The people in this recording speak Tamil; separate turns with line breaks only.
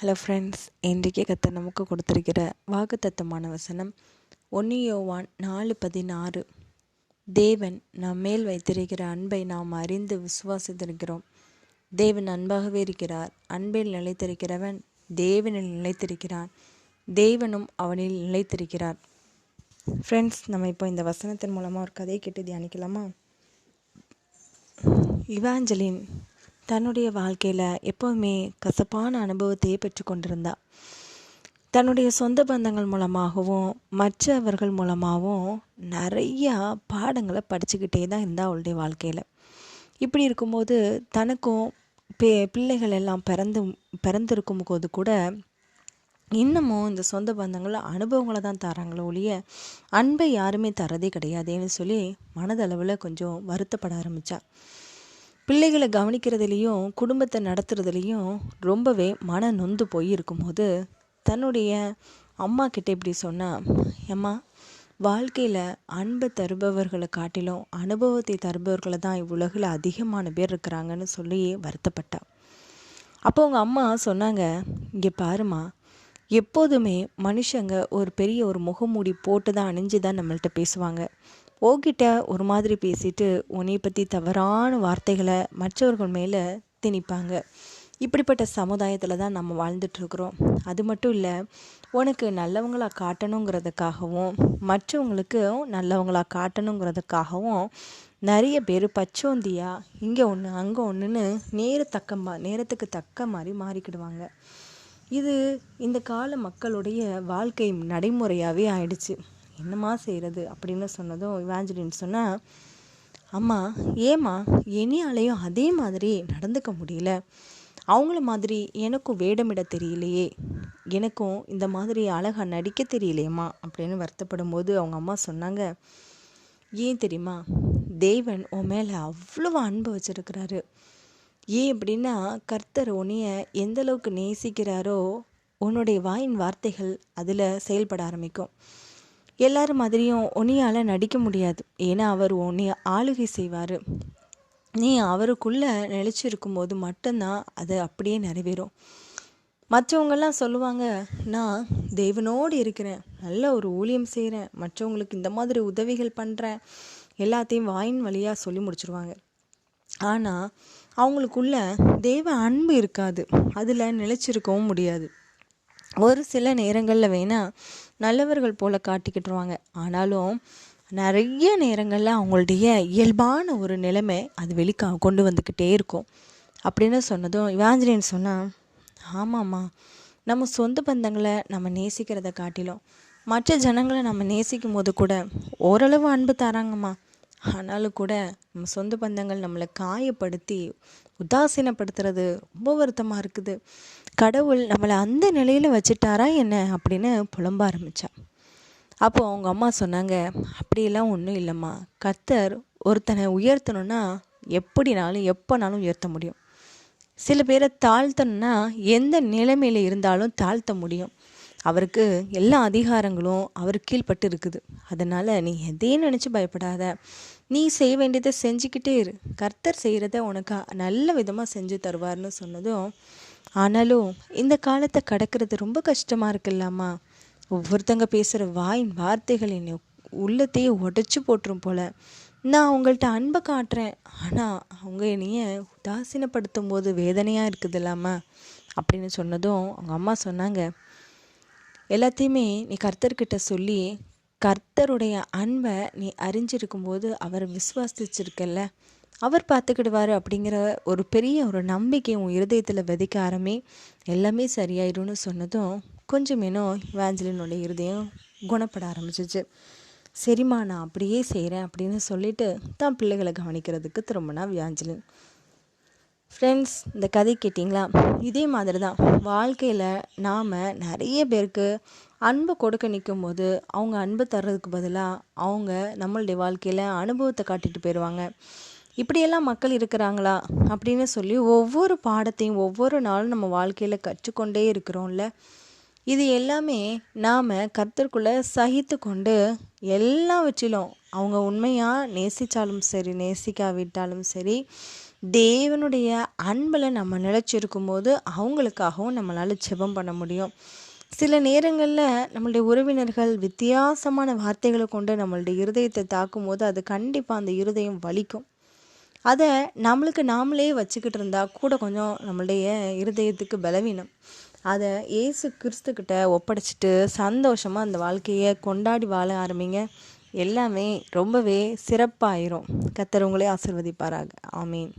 ஹலோ ஃப்ரெண்ட்ஸ் இன்றைக்கே கத்த நமக்கு கொடுத்துருக்கிற வாக்குத்தத்தமான வசனம் ஒன்று யோவான் நாலு பதினாறு. தேவன் நம் மேல் வைத்திருக்கிற அன்பை நாம் அறிந்து விசுவாசித்திருக்கிறோம். தேவன் அன்பாகவே இருக்கிறார். அன்பில் நிலைத்திருக்கிறவன் தேவனில் நிலைத்திருக்கிறான். தேவனும் அவனில் நிலைத்திருக்கிறார். ஃப்ரெண்ட்ஸ் நம்ம இப்போ இந்த வசனத்தின் மூலமாக ஒரு கதையை கேட்டு தியானிக்கலாமா? இவாஞ்சலின் தன்னுடைய வாழ்க்கையில் எப்போவுமே கசப்பான அனுபவத்தையே பெற்றுக்கொண்டிருந்தா தன்னுடைய சொந்த பந்தங்கள் மூலமாகவும் மற்றவர்கள் மூலமாகவும் நிறையா பாடங்களை படிச்சுக்கிட்டே தான் இருந்தா அவளுடைய வாழ்க்கையில். இப்படி இருக்கும்போது தனக்கும் பே பிள்ளைகள் எல்லாம் பிறந்து பிறந்திருக்கும் போது கூட இன்னமும் இந்த சொந்த பந்தங்கள் அனுபவங்களை தான் தராங்களோ ஒழிய அன்பை யாருமே தரதே கிடையாதுன்னு சொல்லி மனதளவில் கொஞ்சம் வருத்தப்பட ஆரம்பித்தா பிள்ளைகளை கவனிக்கிறதுலேயும் குடும்பத்தை நடத்துறதுலேயும் ரொம்பவே மன நொந்து போய் இருக்கும்போது தன்னுடைய அம்மா கிட்ட இப்படி சொன்னால் அம்மா வாழ்க்கையில் அன்பை தருபவர்களை காட்டிலும் அனுபவத்தை தருபவர்களை தான் இவ்வுலகில் அதிகமான பேர் இருக்கிறாங்கன்னு சொல்லி வருத்தப்பட்டா. அப்போ அவங்க அம்மா சொன்னாங்க இங்கே பாருமா எப்போதுமே மனுஷங்க ஒரு பெரிய ஒரு முகமூடி போட்டு தான் அணிஞ்சு தான் நம்மள்ட்ட பேசுவாங்க. ஓகிட்ட ஒரு மாதிரி பேசிட்டு உன்னை பற்றி தவறான வார்த்தைகளை மற்றவர்கள் மேலே திணிப்பாங்க. இப்படிப்பட்ட சமுதாயத்தில் தான் நம்ம வாழ்ந்துட்டுருக்குறோம் அது மட்டும் இல்லை உனக்கு நல்லவங்களாக காட்டணுங்கிறதுக்காகவும் மற்றவங்களுக்கும் நல்லவங்களாக காட்டணுங்கிறதுக்காகவும் நிறைய பேர் பச்சோந்தியா இங்கே ஒன்று அங்கே ஒன்றுன்னு நேர தக்க மா நேரத்துக்கு தக்க மாதிரி மாறிக்கிடுவாங்க. இது இந்த கால மக்களுடைய வாழ்க்கை நடைமுறையாகவே ஆயிடுச்சு. என்னம்மா செய்கிறது அப்படின்னு சொன்னதும் இவாஞ்சலின் சொன்னால் அம்மா ஏம்மா இனியாலையும் அதே மாதிரி நடந்துக்க முடியல. அவங்கள மாதிரி எனக்கும் வேடமிட தெரியலையே. எனக்கும் இந்த மாதிரி அழகாக நடிக்க தெரியலையம்மா அப்படின்னு வருத்தப்படும் போது அவங்க அம்மா சொன்னாங்க ஏன் தெரியுமா? தேவன் உன் மேலே அவ்வளோ அன்பு வச்சுருக்கிறாரு. ஏன் அப்படின்னா கர்த்தர் உன்னைய எந்த அளவுக்கு நேசிக்கிறாரோ உன்னுடைய வாயின் வார்த்தைகள் அதில் செயல்பட ஆரம்பிக்கும். எல்லாரும் மாதிரியும் உன்னையால் நடிக்க முடியாது. ஏன்னா அவர் உன்னை ஆளுகை செய்வார். நீ அவருக்குள்ளே நிலச்சிருக்கும் போது மட்டும்தான் அது அப்படியே நிறைவேறும். மற்றவங்கெல்லாம் சொல்லுவாங்க நான் தேவனோடு இருக்கிறேன். நல்ல ஒரு ஊழியம் செய்கிறேன் மற்றவங்களுக்கு இந்த மாதிரி உதவிகள் பண்ணுறேன் எல்லாத்தையும் வாயின் வழியாக சொல்லி முடிச்சிருவாங்க. ஆனால் அவங்களுக்குள்ள தெய்வ அன்பு இருக்காது. அதில் நிலச்சிருக்கவும் முடியாது. ஒரு சில நேரங்களில் வேணால் நல்லவர்கள் போல் காட்டிக்கிட்டுருவாங்க. ஆனாலும் நிறைய நேரங்களில் அவங்களுடைய இயல்பான ஒரு நிலைமை அது வெளிக்கா கொண்டு வந்துக்கிட்டே இருக்கும். அப்படின்னு சொன்னதும் இவாஞ்சலின் சொன்னால் ஆமாம்மா நம்ம சொந்த பந்தங்களை நம்ம நேசிக்கிறத காட்டிலும் மற்ற ஜனங்களை நம்ம நேசிக்கும் போது கூட ஓரளவு அன்பு தராங்கம்மா. ஆனாலும் கூட நம்ம சொந்த பந்தங்கள் நம்மளை காயப்படுத்தி உதாசீனப்படுத்துறது ரொம்ப வருத்தமாக இருக்குது. கடவுள் நம்மளை அந்த நிலையில் வச்சுட்டாரா என்ன அப்படின்னு புலம்ப ஆரம்பித்தான் அப்போ அவங்க அம்மா சொன்னாங்க அப்படியெல்லாம் ஒன்றும் இல்லைம்மா. கத்தர் ஒருத்தனை உயர்த்தணும்னா எப்படினாலும் எப்போனாலும் உயர்த்த முடியும். சில பேரை தாழ்த்தணும்னா எந்த நிலைமையில் இருந்தாலும் தாழ்த்த முடியும். அவருக்கு எல்லா அதிகாரங்களும் அவர் கீழ்பட்டு இருக்குது அதனால் நீ எதையும் நினச்சி பயப்படாத. நீ செய்ய வேண்டியதை செஞ்சுக்கிட்டே இரு. கர்த்தர் செய்கிறத உனக்கு நல்ல விதமாக செஞ்சு தருவார்னு சொன்னதும் ஆனாலும் இந்த காலத்தை கடக்கிறது ரொம்ப கஷ்டமாக இருக்குல்லாமா ஒவ்வொருத்தங்க பேசுகிற வாயின் வார்த்தைகள் என்னை உள்ளத்தையே உடச்சி போட்டுரும் போல. நான் அவங்கள்ட்ட அன்பை காட்டுறேன். ஆனால் அவங்க என்னைய உதாசீனப்படுத்தும் போது வேதனையாக இருக்குது இல்லாமல் அப்படின்னு சொன்னதும் அவங்க அம்மா சொன்னாங்க எல்லாத்தையுமே நீ கர்த்தர்கிட்ட சொல்லி கர்த்தருடைய அன்பை நீ அறிஞ்சிருக்கும் போது அவரை விசுவாசிச்சிருக்கல்ல? அவர் பார்த்துக்கிடுவார் அப்படிங்கிற ஒரு பெரிய ஒரு நம்பிக்கை உன் இருதயத்தில் விதைக்க ஆரம்பி எல்லாமே சரியாயிடும்னு சொன்னதும் கொஞ்சமேனும் வேஞ்சலினோட இருதயம் குணப்பட ஆரம்பிச்சிச்சு. சரிம்மா நான் அப்படியே செய்கிறேன் அப்படின்னு சொல்லிட்டு தான் பிள்ளைகளை கவனிக்கிறதுக்கு திரும்பினா வியாஞ்சலின் ஃப்ரெண்ட்ஸ் இந்த கதை கேட்டிங்களா? இதே மாதிரி தான் வாழ்க்கையில் நாம் நிறைய பேருக்கு அன்பு கொடுக்க நிற்கும் போது அவங்க அன்பு தர்றதுக்கு பதிலாக அவங்க நம்மளுடைய வாழ்க்கையில் அனுபவத்தை காட்டிட்டு போயிடுவாங்க இப்படியெல்லாம் மக்கள் இருக்கிறாங்களா? அப்படின்னு சொல்லி ஒவ்வொரு பாடத்தையும் ஒவ்வொரு நாளும் நம்ம வாழ்க்கையில் கற்றுக்கொண்டே இருக்கிறோம்ல. இது எல்லாமே நாம் கருத்திற்குள்ளே சகித்து கொண்டு எல்லாவற்றிலும் அவங்க உண்மையாக நேசித்தாலும் சரி நேசிக்காவிட்டாலும் சரி தேவனுடைய அன்பில் நம்ம நிலச்சிருக்கும் போது அவங்களுக்காகவும் நம்மளால் ஜெபம் பண்ண முடியும். சில நேரங்களில் நம்மளுடைய உறவினர்கள் வித்தியாசமான வார்த்தைகளை கொண்டு நம்மளுடைய இருதயத்தை தாக்கும் போது அது கண்டிப்பாக அந்த இருதயம் வலிக்கும். அதை நம்மளுக்கு நாமளே வச்சுக்கிட்டு இருந்தால் கூட கொஞ்சம் நம்மளுடைய இருதயத்துக்கு பலவீனம். அதை ஏசு கிறிஸ்துக்கிட்ட ஒப்படைச்சிட்டு சந்தோஷமாக அந்த வாழ்க்கையை கொண்டாடி வாழ ஆரம்பிங்க. எல்லாமே ரொம்பவே சிறப்பாயிரும். கத்தர் உங்களே ஆசிர்வதிப்பாராக. ஆமீன்.